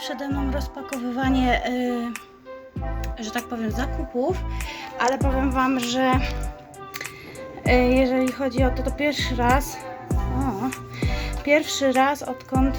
przede mną rozpakowywanie, y, że tak powiem, zakupów, ale powiem Wam, że y, jeżeli chodzi o to, to pierwszy raz, o, pierwszy raz odkąd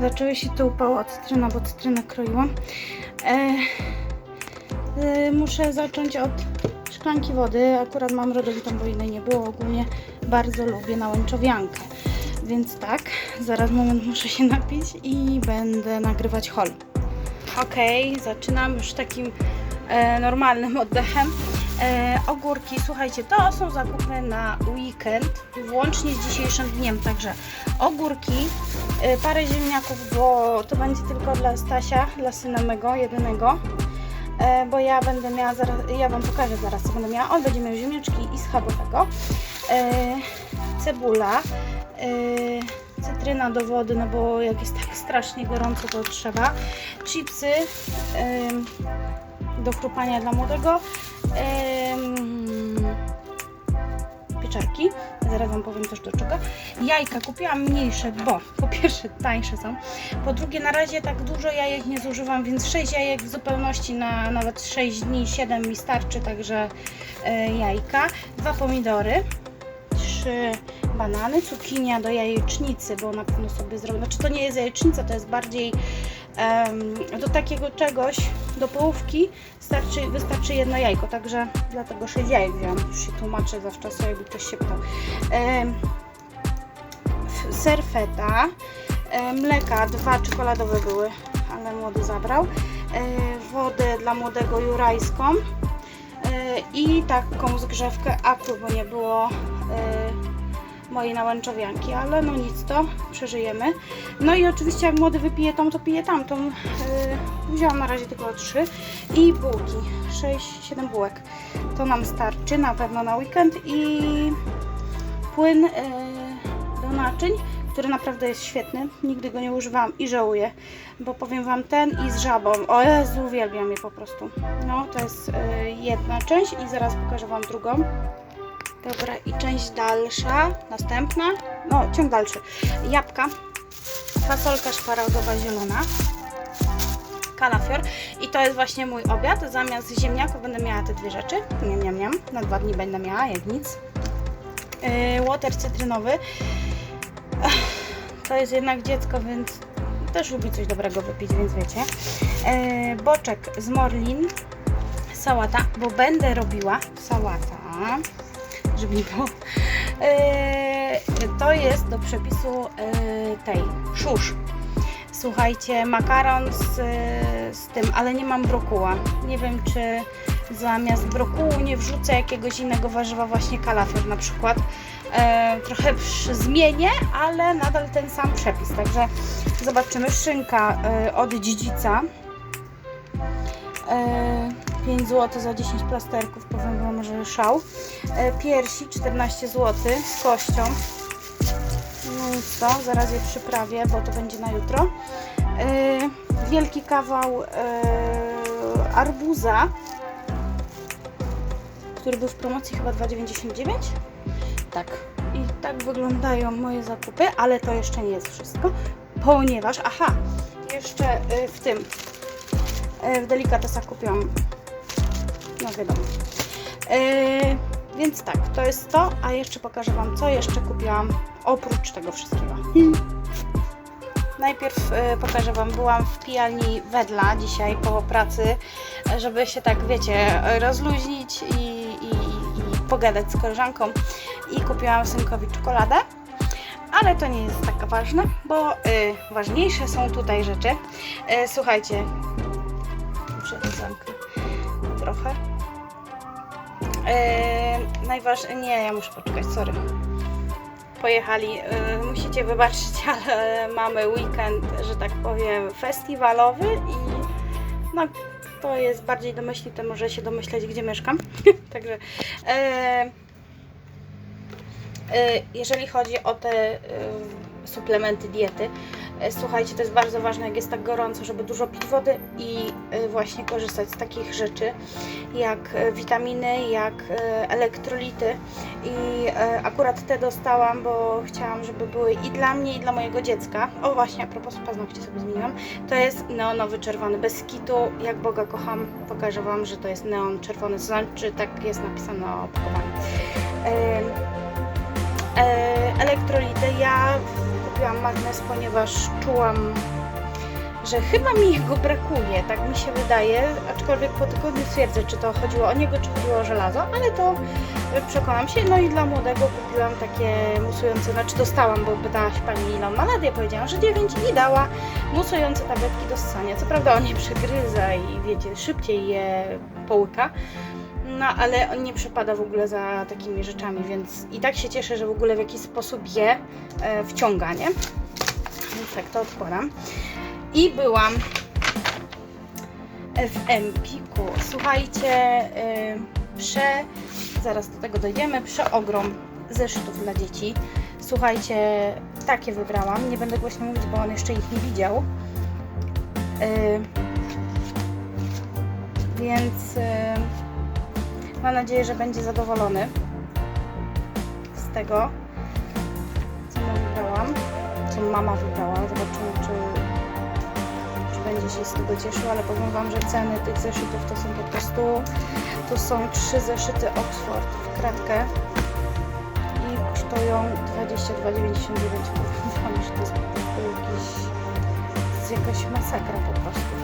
zaczęły się te upały od cytryna, bo cytrynę kroiłam, e, y, muszę zacząć od szklanki wody. Akurat mam rodowitą, bo innej nie było. Ogólnie bardzo lubię nałęczowiankę. Więc tak, zaraz moment muszę się napić i będę nagrywać haul. Okej, zaczynam już takim e, normalnym oddechem. E, ogórki, słuchajcie, to są zakupy na weekend, włącznie z dzisiejszym dniem, także ogórki, e, parę ziemniaków, bo to będzie tylko dla Stasia, dla syna mego, jedynego. E, bo ja będę miała zaraz, ja Wam pokażę zaraz co będę miała. On będzie miał ziemniaczki i schabowego. E, cebula, cytryna do wody, no bo jak jest tak strasznie gorąco, to trzeba. Chipsy e, do chrupania dla młodego. E, pieczarki. Zaraz Wam powiem też do czego. Jajka kupiłam mniejsze, bo po pierwsze tańsze są, po drugie na razie tak dużo jajek nie zużywam, więc 6 jajek w zupełności na nawet 6 dni, 7 mi starczy, także e, jajka, dwa pomidory, trzy banany, cukinia do jajecznicy, bo na pewno sobie zrobię, znaczy to nie jest jajecznica, to jest bardziej em, do takiego czegoś, do połówki starczy, wystarczy jedno jajko, także dlatego 6 jajek wziąłam, już się tłumaczę zawczasu, jakby ktoś się pytał. Em, f- serfeta, e, mleka, dwa czekoladowe były, ale młody zabrał, e, wodę dla młodego jurajską e, i taką zgrzewkę akwy, bo nie było e, mojej nałęczowianki, ale no nic to, przeżyjemy. No i oczywiście jak młody wypije tą, to pije tamtą. E, wziąłam na razie tylko trzy i bułki, 6-7 bułek. To nam starczy na pewno na weekend i płyn e, do naczyń, który naprawdę jest świetny. Nigdy go nie używałam i żałuję, bo powiem Wam ten i z żabą. O Jezu, uwielbiam je po prostu. No, to jest e, jedna część i zaraz pokażę Wam drugą. Dobra, i część dalsza, następna, no ciąg dalszy. Jabłka, fasolka szparagdowa zielona, kalafior i to jest właśnie mój obiad. Zamiast ziemniaków będę miała te dwie rzeczy. Niam, niam, niam. Na dwa dni będę miała, jak nic. Yy, water cytrynowy. Ech, To jest jednak dziecko, więc też lubi coś dobrego wypić, więc wiecie. Yy, boczek z morlin, sałata, bo będę robiła sałata, Yy, to jest do przepisu yy, tej szusz. Słuchajcie, makaron z, z tym, ale nie mam brokuła. Nie wiem, czy zamiast brokułu nie wrzucę jakiegoś innego warzywa, właśnie kalafior na przykład. E, trochę zmienię, ale nadal ten sam przepis. Także zobaczymy. Szynka e, od dziedzica. E, 5 zł za 10 plasterków, powiem Wam, że szał. E, piersi 14 zł z kością. No i co, zaraz je przyprawię, bo to będzie na jutro. Yy, wielki kawał yy, arbuza, który był w promocji chyba 2,99. Tak. I tak wyglądają moje zakupy, ale to jeszcze nie jest wszystko, ponieważ, aha, jeszcze w tym, w Delikatesach kupiłam, wiadomo. Yy, więc tak, to jest to, a jeszcze pokażę Wam, co jeszcze kupiłam oprócz tego wszystkiego. Najpierw e, pokażę Wam, byłam w pijalni Wedla dzisiaj po pracy, e, żeby się tak, wiecie, rozluźnić i, i, i pogadać z koleżanką i kupiłam synkowi czekoladę. Ale to nie jest tak ważne, bo e, ważniejsze są tutaj rzeczy. E, słuchajcie, muszę to zamknąć trochę. E, najważniejsze, nie, ja muszę poczekać, sorry pojechali. Y, Musicie wybaczyć, ale mamy weekend, że tak powiem, festiwalowy i no, to jest bardziej domyślite, może się domyśleć, gdzie mieszkam. Także e, jeżeli chodzi o te suplementy diety. E, Słuchajcie, to jest bardzo ważne, jak jest tak gorąco, żeby dużo pić wody i e, właśnie korzystać z takich rzeczy jak e, witaminy, jak elektrolity. I akurat te dostałam, bo chciałam, żeby były i dla mnie, i dla mojego dziecka. O właśnie, a propos paznokcie sobie zmieniłam. To jest neonowy czerwony, bez kitu. Jak Boga kocham, pokażę Wam, że to jest neon czerwony, to znaczy tak jest napisane na opakowaniu. Elektrolity. Ja kupiłam magnes, ponieważ czułam, że chyba mi jego brakuje, tak mi się wydaje, aczkolwiek po tygodniu twierdzę, czy to chodziło o niego, czy chodziło o żelazo, ale to e, przekonam się. No i dla młodego kupiłam takie musujące, znaczy dostałam, bo pytałaś pani ile ma lat, ja powiedziałam, że 9 i dała musujące tabletki do ssania. Co prawda on je przegryza i wiecie, szybciej je połyka, no ale on nie przepada w ogóle za takimi rzeczami, więc i tak się cieszę, że w ogóle w jakiś sposób je e, wciąga, nie? Więc tak to odkładam. I byłam w Empiku. Słuchajcie, e, prze, zaraz do tego dojdziemy, przeogrom zeszytów dla dzieci. Słuchajcie, takie wybrałam. Nie będę głośno mówić, bo on jeszcze ich nie widział. E, więc e, Mam nadzieję, że będzie zadowolony z tego, co mu wybrałam, co mama wybrała. Zobaczymy, czy, czy będzie się z tego cieszył, ale powiem Wam, że ceny tych zeszytów to są po prostu, to są trzy zeszyty Oxford w kratkę i kosztują 22,99. Powiem że to jest po prostu jakiś, to jest jakaś masakra po prostu.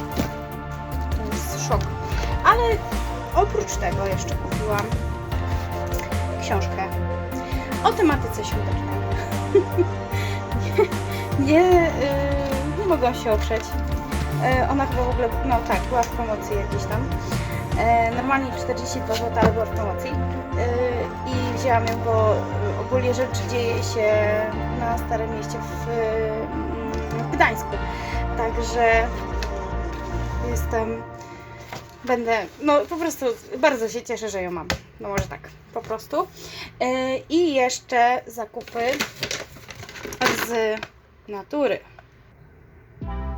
To jest szok. Ale Oprócz tego jeszcze kupiłam książkę o tematyce świątecznej. nie, yy, nie mogłam się oprzeć. Yy, ona chyba w ogóle, no tak, była w promocji jakiejś tam. Yy, normalnie 42 zł, ale była w promocji. Yy, I wzięłam ją, bo ogólnie rzecz dzieje się na Starym Mieście w, yy, w Gdańsku. Także jestem będę, no po prostu bardzo się cieszę, że ją mam. No może tak, po prostu. Yy, I jeszcze zakupy z natury.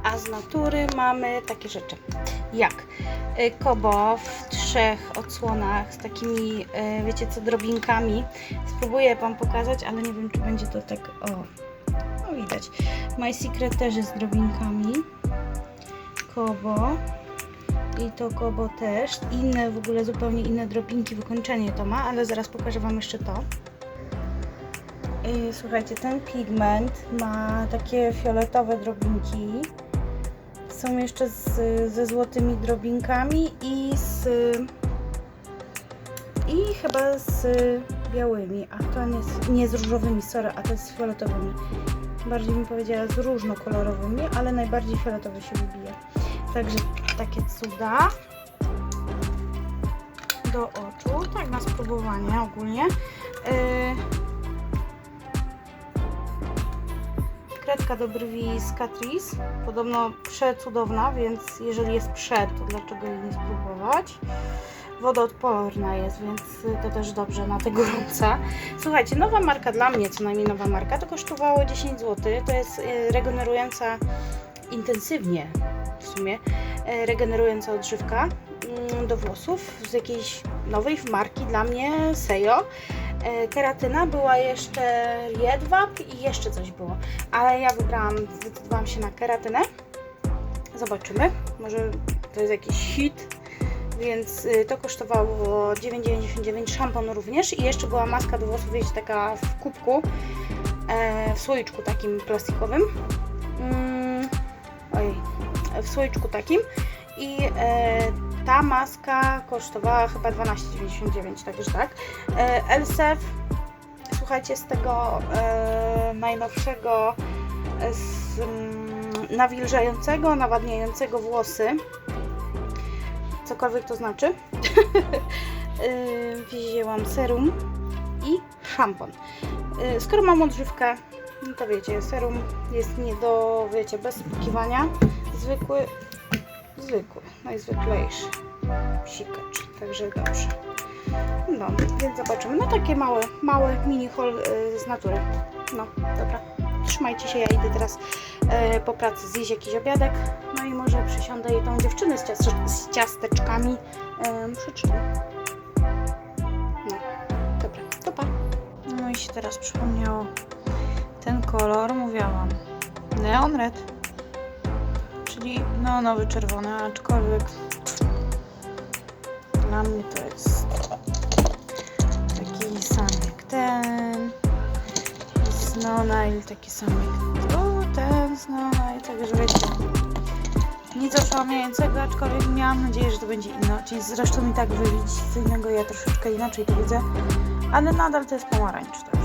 A z natury mamy takie rzeczy jak y, kobo w trzech odsłonach z takimi, y, wiecie co, drobinkami. Spróbuję Wam pokazać, ale nie wiem, czy będzie to tak, o, no widać. My Secret też jest z drobinkami. Kobo. I to kobo też. Inne, w ogóle zupełnie inne drobinki, wykończenie to ma, ale zaraz pokażę Wam jeszcze to. I słuchajcie, ten pigment ma takie fioletowe drobinki. Są jeszcze z, ze złotymi drobinkami i z i chyba z białymi, a to nie, z- nie z różowymi, sorry, a to z fioletowymi. Bardziej bym powiedziała z różnokolorowymi, ale najbardziej fioletowy się wybija. Także takie cuda do oczu, tak na spróbowanie ogólnie. Yy, kredka do brwi z Catrice, podobno przecudowna, więc jeżeli jest przed, to dlaczego jej nie spróbować? Wodoodporna jest, więc to też dobrze na te gorąca. Słuchajcie, nowa marka dla mnie, co najmniej nowa marka, to kosztowało 10 zł. To jest yy, regenerująca intensywnie w sumie regenerująca odżywka mm, do włosów z jakiejś nowej marki dla mnie Sejo. E, Keratyna była jeszcze jedwab i jeszcze coś było, ale ja wybrałam, zdecydowałam się na keratynę. Zobaczymy, może to jest jakiś hit, więc y, to kosztowało 9,99, szampon również i jeszcze była maska do włosów, wiecie, taka w kubku, e, w słoiczku takim plastikowym. W słoiczku takim i e, ta maska kosztowała chyba 12,99, także tak. E, Elsef, słuchajcie, z tego e, najnowszego z, mm, nawilżającego, nawadniającego włosy, cokolwiek to znaczy, wzięłam serum i szampon. Skoro mam odżywkę, to wiecie, serum jest nie do, wiecie, bez spłukiwania, zwykły, zwykły, najzwyklejszy psikacz, także dobrze. No, więc zobaczymy. No takie małe, małe mini haul y, z natury. No, dobra. trzymajcie się, ja idę teraz e, po pracy zjeść jakiś obiadek, no i może przysiądę i tą dziewczynę z, ciaste- z ciasteczkami e, przeczytam. No, dobra, to pa. No i się teraz przypomniało ten kolor, mówiłam, neon red, czyli neonowy czerwony, aczkolwiek dla mnie to jest taki sam jak ten. Snow Nail taki sam jak tu, ten Snow Nail, także wiecie. Nic oszałamiającego, aczkolwiek miałam nadzieję, że to będzie inaczej. Zresztą i tak wy widzicie co innego, ja troszeczkę inaczej to widzę. Ale nadal to jest pomarańcz, tak.